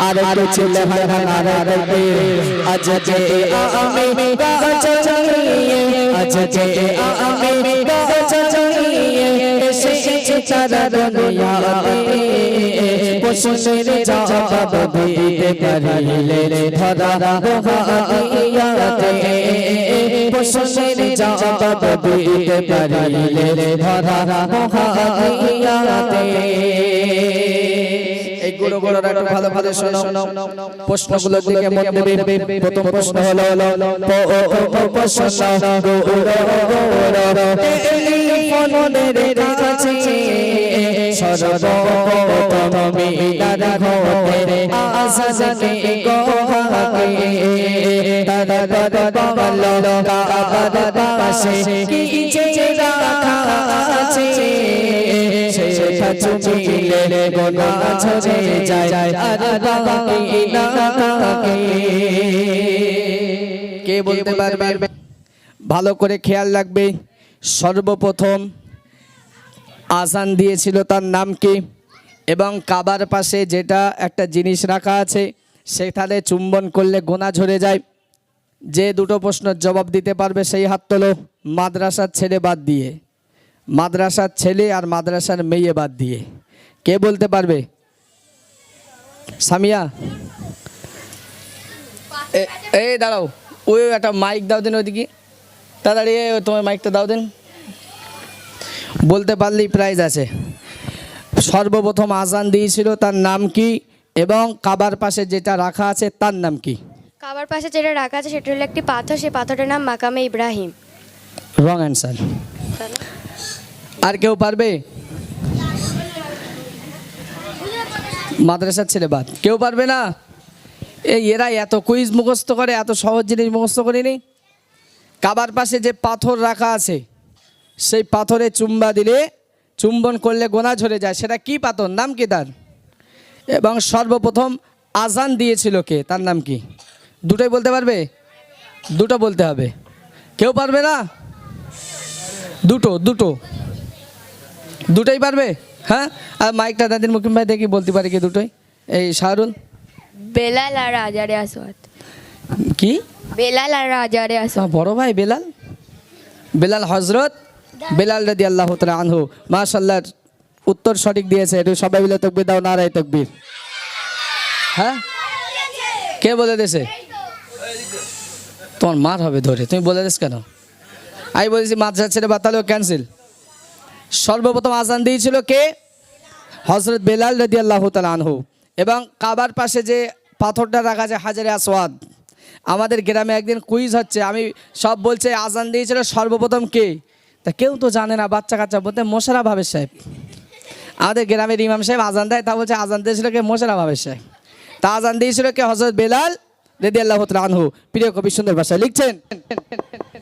আর একটু ছেলে ভাই নারায় তাকবীর আজকে আমি গাছ জড়িয়ে আজকে আমি গাছ জড়িয়ে এসেছি তারা দুনিয়াতে। পশুষের জবাব দিতে পারিলে ধরা হাদিয়াতে পশুষের জবাব দিতে পারিলে ধরা হাদিয়াতে এই গুলো গুলো একটু ভালো ভালো শোনো প্রশ্নগুলোর দিকে মন দেবে প্রথম প্রশ্ন হলো প্রশ্ন ফোনের কাছে সর্বপ্রথমে দাদা ঘরে আসাজে গোহাকে দাদা দাদা বলো কাবা পাশে কি যে রাখা আছে ভালো করে খেয়াল রাখবে। সর্বপ্রথম আজান দিয়েছিল তার নাম কি? এবং কাবার পাশে যেটা একটা জিনিস রাখা আছে, সেখানে চুম্বন করলে গোনা ঝরে যায়। যে দুটো প্রশ্নের জবাব দিতে পারবে সেই হাত তোলো মাদ্রাসার ছেড়ে বাদ দিয়ে। মাদ্রাসার ছেলে আর মাদ্রাসার মেয়ে বাদ দিয়ে। কে বলতে পারবে? সামিয়া? এই দাঁড়াও। ওই একটা মাইক দাও দিন ওইদিকে। তাড়াতাড়ি তোমার মাইকটা দাও দিন। বলতে পারলেই প্রাইজ আছে। সর্বপ্রথম আজান দিয়েছিল তার নাম কি? এবং কাবার পাশে যেটা রাখা আছে তার নাম কি? কাবার পাশে যেটা রাখা আছে সেটা হলো একটি পাথর। সেই পাথরটার নাম মাকামে ইব্রাহিম। রং অ্যান্সার আর কেউ পারবে? মাদ্রাসার ছেলে বাদ। কেউ পারবে না? এই এরা এত কুইজ মুখস্থ করে, এত সহজ জিনিস মুখস্থ করেনি। কাবার পাশে যে পাথর রাখা আছে, সেই পাথরে চুম্বা দিলে চুম্বন করলে গোনা ঝরে যায়। সেটা কি পাথর? নাম কি তার? এবং সর্বপ্রথম আজান দিয়েছিল কে? তার নাম কি? দুটোই বলতে পারবে? দুটো বলতে হবে। কেউ পারবে না? দুটো দুটো। দুটোই পারবে? হ্যাঁ? আর মাইকটা দাদির মুকিম ভাই দেখি বলতে পারে কি দুটোই? এই শাহরুল বেলাল আর রাজারে আসওয়াত। কি? বেলাল আর রাজারে আসওয়াত। বড় ভাই বেলাল? বেলাল হজরত? বেলাল রদি আল্লাহ তালা আনহু। মাশাল্লাহ উত্তর সঠিক দিয়েছে। একটু সবাই মিলে তকবির দাও নারায় তকবির। হ্যাঁ? কে বলে দিয়েছে? তোমার মার হবে ধরে। তুমি বলে দিস কেন? আমি বলেছি, মাদ্রাসা ছেড়ে বাতালো ক্যান্সেল সর্বপ্রথম আজান দিয়েছিল কে? হজরত বেলাল রদি আল্লাহ আনহু। এবং কাবার পাশে যে পাথরটা রাখা আছে, হাজারে আসওয়াদ। আমাদের গ্রামে একদিন কুইজ হচ্ছে, আমি সব বলছে, আজান দিয়েছিল সর্বপ্রথম কে? তা কেউ তো জানে না, বাচ্চা কাচ্চা বলতে মোশারা ভাবের সাহেব। আমাদের গ্রামের ইমাম সাহেব আজান দেয়, তা বলছে, আজান দিয়েছিল কে? মোশারা ভাবের সাহেব। তা আজান দিয়েছিল কে? হজরত বেলাল রেদি আল্লাহ আনহু। প্রিয় কবি সুন্দর ভাষায় লিখছেন।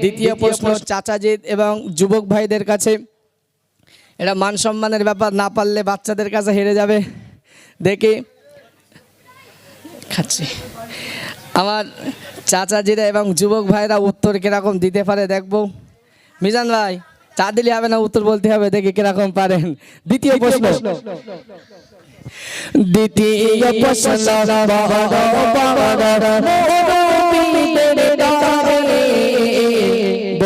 দ্বিতীয় প্রশ্ন, চাচাজিৎ এবং যুবক ভাইদের কাছে। এটা মান সম্মানের ব্যাপার, না পারলে বাচ্চাদের কাছে হেরে যাবে। দেখি। খাচ্ছি। আমার চাচাজিরা এবং যুবক ভাইরা উত্তর কীরকম দিতে পারে দেখব। মিজান ভাই চা দিলে হবে না উত্তর বলতে হবে দেখি কীরকম পারেন। দ্বিতীয় প্রশ্ন। দ্বিতীয় প্রশ্ন।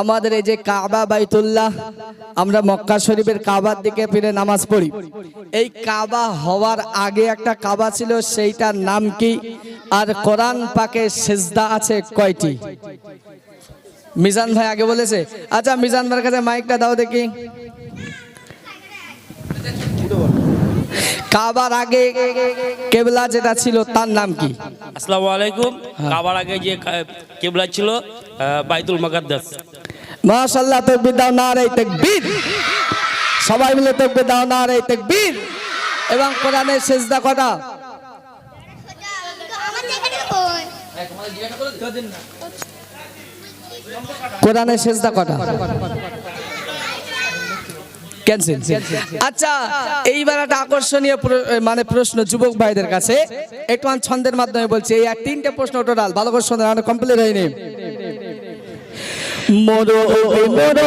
আমাদের এই যে কাবা বাইতুল্লাহ আমরা মক্কা শরীফের কাবার দিকে ফিরে নামাজ পড়ি। এই কাবা হওয়ার আগে একটা কাবা ছিল সেইটার নাম কি? আর কোরআন পাকে সেজদা আছে কয়টি? মিজান ভাই আগে বলেছে। আচ্ছা মিজান ভাইয়ের কাছে মাইকটা দাও দেখি। কাবার আগে কেবলা যেটা ছিল তার নাম কি? আসসালামু আলাইকুম। কাবার আগে যে কেবলা ছিল বাইতুল মাকাদ্দাস। মাশাল্লাহ তকবির দাও না রে তকবীর। সবাই মিলে তকবির দাও না রে তকবীর। এবং কোরআনের সেজদা কটা? কোরআনের সেজদা ক্যান্সেল আচ্ছা এইবার একটা আকর্ষণীয় মানে প্রশ্ন যুবক ভাইদের কাছে। একটু ছন্দের মাধ্যমে বলছি, এই তিনটে প্রশ্ন টোটাল। ভালো করে শোনেন কমপ্লিট হয়নি। মোরো মোরো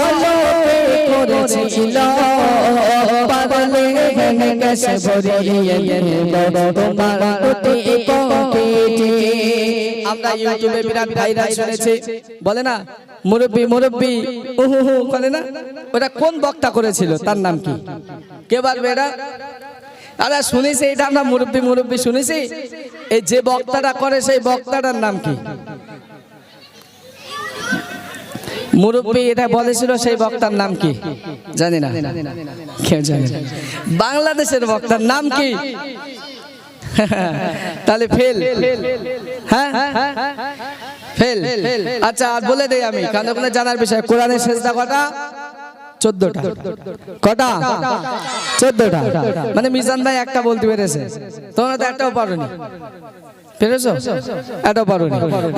ভালো করেছিল পাগলে পকেটে আমরা ইউটিউবে বিরাট ভাইরাল শুনেছি। বলে না? মুরব্বি মুরব্বি। উহু, হু, বলে না? ওটা কোন বক্তা করেছিল? তার নাম কি? কে পারবে এটা? আরে শুনেছি, এটা আমরা মুরব্বি মুরব্বি শুনেছি। এই যে বক্তাটা করে, সেই বক্তাটার নাম কি? মুরব্বী এটা বলেছিল সেই বক্তার নাম কি? জানি না। কেউ জানে বাংলাদেশের বক্তার নাম কি? তাহলে ফেল। হ্যাঁ? ফেল। আচ্ছা আর বলে দেই আমি কারণ ওখানে জানার বিষয় কোরআনের শেষদা কটা? চোদ্দটা। কটা? চোদ্দটা। মানে মিজান ভাই একটা বলতে পেরেছে। তোমরা তো একটাও পারোনি।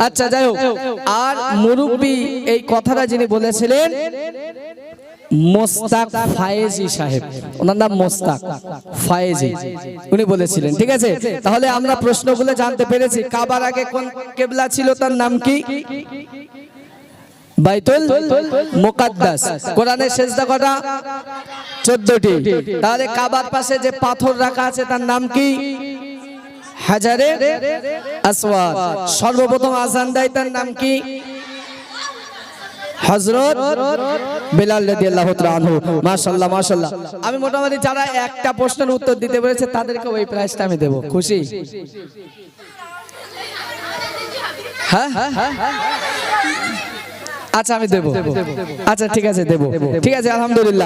আচ্ছা যাই হোক। আর মুরব্বী এই কথাটা যিনি বলেছিলেন, মোস্তাক ফায়েজি সাহেব। ওনার নাম মোস্তাক ফায়েজি। উনি বলেছিলেন, ঠিক আছে? তাহলে আমরা প্রশ্নগুলো জানতে পেরেছি। কাবার আগে কোন কেবলা ছিল, তার নাম কি? বাইতুল মুকাদ্দাস। কোরআনের সেজদা কটা? চোদ্দটি। তাহলে কাবার পাশে যে পাথর রাখা আছে, তার নাম কি? হাজারে আসওয়াদ। সর্বপ্রথম আজান দেয় তার নাম কি? হযরত বেলাল রাদিয়াল্লাহু তাআলা মাশাআল্লাহ মাশাআল্লাহ। আমি মোটামুটি যারা একটা প্রশ্নের উত্তর দিতে পেরেছে তাদেরকে ওই প্রাইজটা আমি দেব। খুশি? হ্যাঁ? আচ্ছা আমি দেব। আচ্ছা ঠিক আছে, দেব। ঠিক আছে, আলহামদুলিল্লাহ।